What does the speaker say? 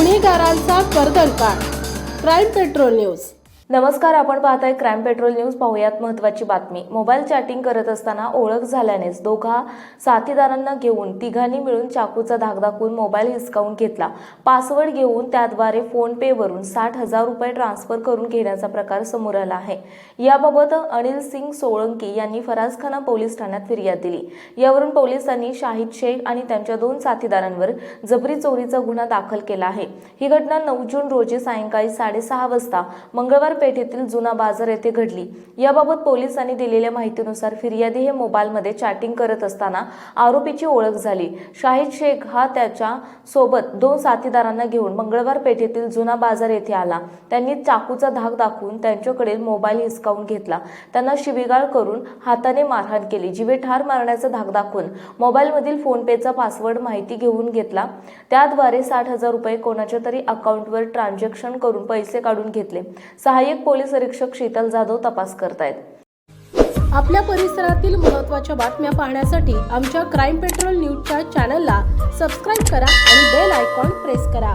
गुन्हेगारांचा कर्दनकाळ crime patrol news. नमस्कार आपण पाहताय क्राईम पेट्रोल न्यूज पाहूयात महत्वाची बातमी. मोबाईल चॅटिंग करत असताना ओळख झाल्यानेच दोघा साथीदारांना घेऊन तिघांनी मिळून चाकूचा धाक दाखवून मोबाईल हिसकावून घेतला. पासवर्ड घेऊन त्याद्वारे फोन पे वरून साठ हजार रुपये ट्रान्सफर करून घेण्याचा प्रकार समोर आला आहे. याबाबत अनिल सिंग सोळंकी यांनी फराजखाना पोलीस ठाण्यात फिर्याद दिली. यावरून पोलिसांनी शाहिद शेख आणि त्यांच्या दोन साथीदारांवर जबरी चोरीचा गुन्हा दाखल केला आहे. ही घटना नऊ जून रोजी सायंकाळी साडेसहा वाजता मंगळवार पेठेतील जुना बाजार येथे घडली. याबाबत पोलिसांनी दिलेल्या माहितीनुसार फिर्यादी हे मोबाईलमध्ये चॅटिंग करत असताना आरोपीची ओळख झाली. शाहिद शेख हा त्याच्या सोबत दोन साथीदारांना घेऊन मंगळवार पेठेतील जुना बाजार येथे आला. त्यांनी चाकूचा धाक दाखवून त्यांच्याकडे मोबाईल हिसकावून घेतला. त्यांना शिवीगाळ करून हाताने मारहाण केली. जिवे ठार मारण्याचा धाक दाखवून मोबाईलमधील फोनपेचा पासवर्ड माहिती घेऊन घेतला. त्याद्वारे साठ हजार रुपये कोणाच्या तरी अकाउंटवर ट्रान्झॅक्शन करून पैसे काढून घेतले. सहाय्यक पोलीस निरीक्षक शीतल जाधव तपास करतायत. आपल्या परिसरातील महत्त्वाच्या बातम्या पाहण्यासाठी आमच्या क्राईम पेट्रोल न्यूजच्या चॅनलला सबस्क्राईब करा आणि बेल आयकॉन प्रेस करा.